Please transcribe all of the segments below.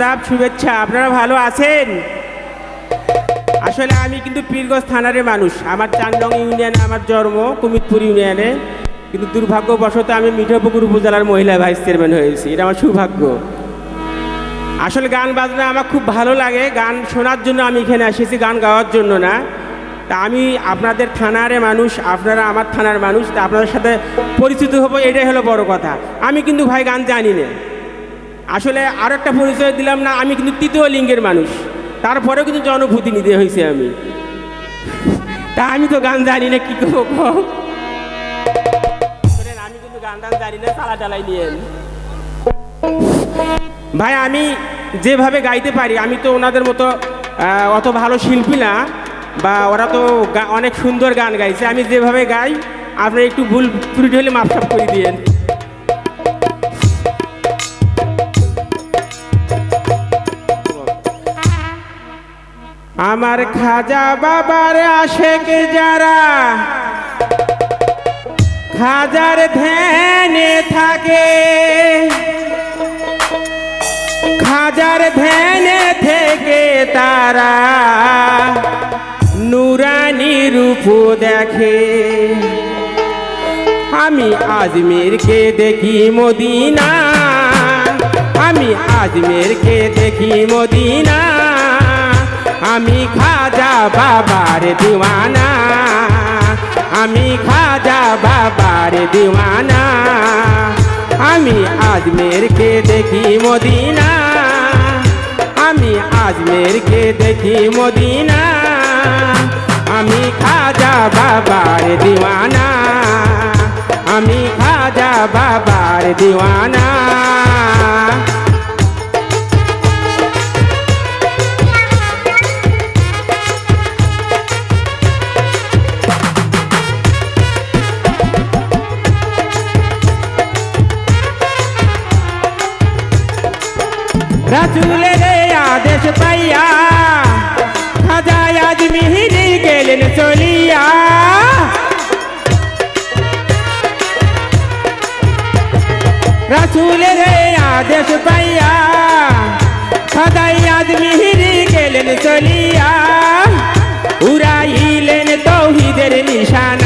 আদাব শুভেচ্ছা। আপনারা ভালো আছেন? আসলে আমি কিন্তু পীরগঞ্জ থানার মানুষ। আমার চান্দং ইউনিয়নে, আমার জন্ম কুমিতপুর ইউনিয়নে। কিন্তু দুর্ভাগ্যবশত আমি মিঠাপুকুর উপজেলার মহিলা ভাইস চেয়ারম্যান হয়েছি। এটা আমার সৌভাগ্য। আসলে গান বাজনা আমার খুব ভালো লাগে। গান শোনার জন্য আমি এখানে এসেছি, গান গাওয়ার জন্য না। তা আমি আপনাদের থানারে মানুষ, আপনারা আমার থানার মানুষ, তা আপনাদের সাথে পরিচিত হব, এটাই হলো বড় কথা। আমি কিন্তু ভাই গান জানি না। আসলে আর একটা পরিচয় দিলাম না, আমি কিন্তু তৃতীয় লিঙ্গের মানুষ। তারপরেও কিন্তু জনভূতি নিতে হয়েছে আমি। তা আমি তো গান জানি না, কি করব? আমি কিন্তু গান জানি না চালা টালাই নিয়ে ভাই, আমি যেভাবে গাইতে পারি, আমি তো ওনাদের মতো অত ভালো শিল্পী না, বা ওরা তো অনেক সুন্দর গান গাইছে, আমি যেভাবে গাই, আপনারা একটু ভুল ত্রুটি হলে মাপসাপ করে দিয়েন। আমার খাজা বাবার আশেক যারা, খাজার ধ্যানে থাকে। খাজার ধ্যানে থেকে তারা নুরানি রূপ দেখে। আমি আজমেরকে দেখি মদিনা আমি আজমেরকে দেখি মদিনা আমি খাজা বাবার দিওয়ানা। আমি খাজা বাবার দিওয়ানা। আমি আজমেরকে দেখি মদিনা। আমি আজমেরকে দেখি মদিনা। আমি খাজা বাবার দিওয়ানা। আমি খাজা বাবার দিওয়ানা। রাসুলের আদেশ পাইয়া খাজা আজমিহিরি গেলেন চলিয়া। রাসুলের আদেশ পাইয়া খাজাই আজমিহিরি গেলেন চলিয়া। উড়াইলেন তৌহিদের নিশানা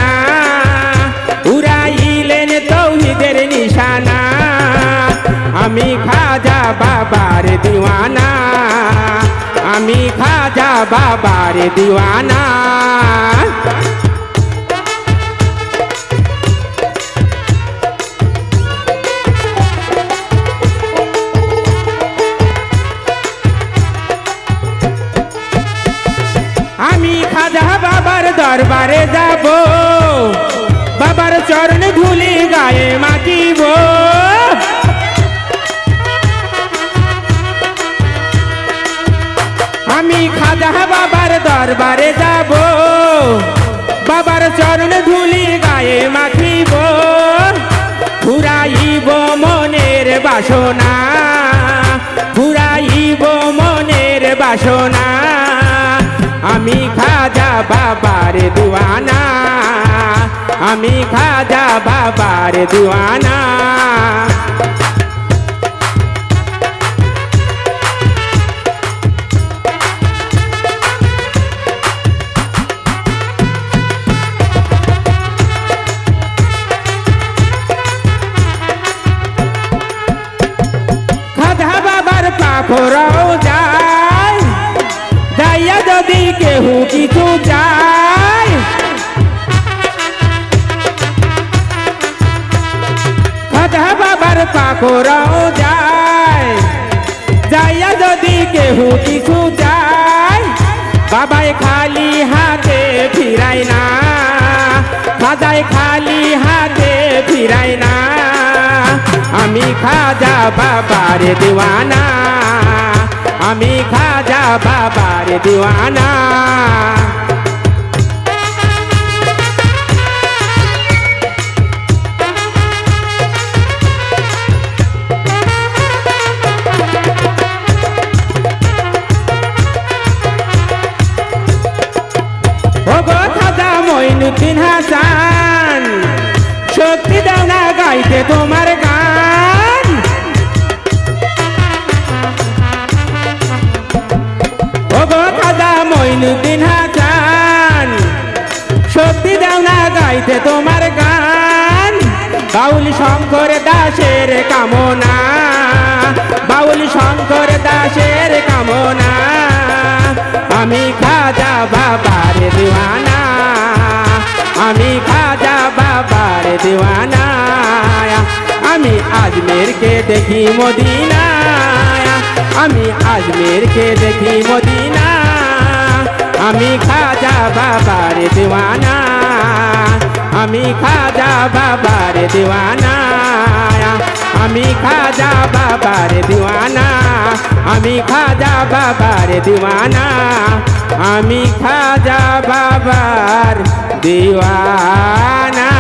বাবার দিওয়ানা। আমি খাজা বাবার দিওয়ানা। আমি খাজা বাবার দরবারে যাব। বাবার চরণ ধুলি গায়ে চরণ ধুলি গায়ে মাখিব, ফুরাইব মনের বাসনা, ফুরাইব মনের বাসনা। আমি খাজা বাবার দুয়ানা, আমি খাজা বাবার দিওয়ানা পাখরাও যায়। যাইয়া যদি কেহু কিছু যায় খাজা বাবার পাখরাও যায়। যাইয়া যদি কেহু কিছু যায় বাবাই খালি হাতে ফিরাই না। খাজাই খালি হাতে ফিরাই না। আমি খাজা বাবার দিওয়ানা। আমি খাজা বাবার দিওয়ানা। মইনুদ্দিন হাসান শক্তি দাও না গাইতে তোমার গান মইনুদ্দিন হাসান শক্তি দাও না গাইতে তোমার গান। বাউল শঙ্কর দাসের কামনা। বাউল শঙ্কর দাসের কামনা। আমি খাজা বাবার দিওয়ানা। আমি খাজা বাবার দিওয়ানা। আমি আজমেরকে দেখি মদিনা আমি আজমেরকে দেখি মদিনা আমি খাজা বাবার দিওয়ানা, আমি খাজা বাবার দিওয়ানা, আমি খাজা বাবার দিওয়ানা, আমি খাজা বাবার দিওয়ানা, আমি খাজা বাবার দিওয়ানা।